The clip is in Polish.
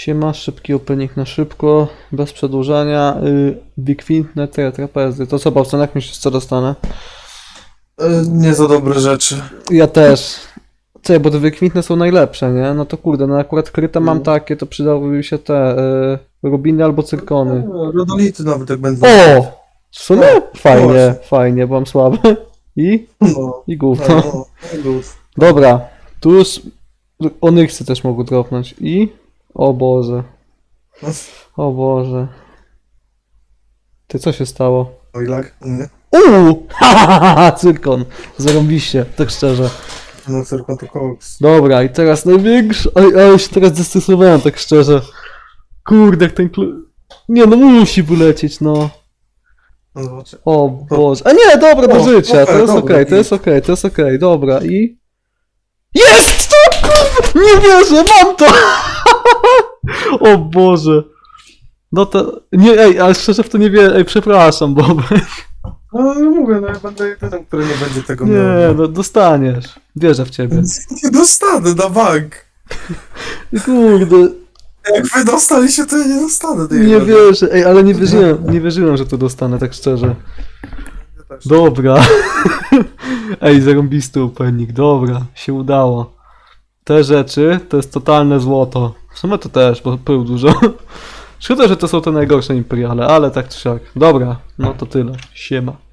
Siema, szybki opening na szybko, bez przedłużania. Y, Wykwintne te trapezy. To co, Bobson, jak myślisz, co dostanę? E, Nie za dobre rzeczy. Ja też. Czekaj, bo te wykwintne są najlepsze, nie? No to kurde, no akurat kryte mam No. takie, to przydałyby mi się te y, rubiny albo cyrkony. E, Rodolity nawet jak będą. O! W sumie? Fajnie, Właśnie. fajnie, byłam słaby. I? No, I no, gówno. no, no. Dobra, tu już Onyxy też mogą dropnąć. I? O Boże. O Boże. Ty, co się stało? I lak? Nie. Uuu! Ha, ha, ha, ha, cyrkon. Zarąbiście, tak szczerze. No, tylko to koks. Dobra, i teraz największy... Ale, ale się teraz zestresowałem, tak szczerze. Kurde, jak ten klu... Nie, no musi wylecieć, no. No. O Boże. A nie, dobra, do O, życia. To okej, jest dobra, okej, to jest okej, to jest okej, dobra i... Jest! Nie wierzę, mam to! o Boże. No to... Nie, ej, ale szczerze w to nie wierzę, ej, przepraszam, Bob. No, no mówię, no ja będę jedynym, który nie będzie tego Nie, miał. no dostaniesz. Wierzę w ciebie. Nie dostanę na bank. Kurde, Jak wy dostaliście, to ja nie dostanę tej nie wierzę, ej, ale nie wierzyłem, nie wierzyłem, że to dostanę, tak szczerze. Ja też. Dobra. Ej, zarąbisty opening, dobra, się udało. Te rzeczy to jest totalne złoto. W sumie to też, bo pył dużo. Szkoda, że to są te najgorsze imperiale, ale tak czy siak. Dobra, no to tyle. Siema.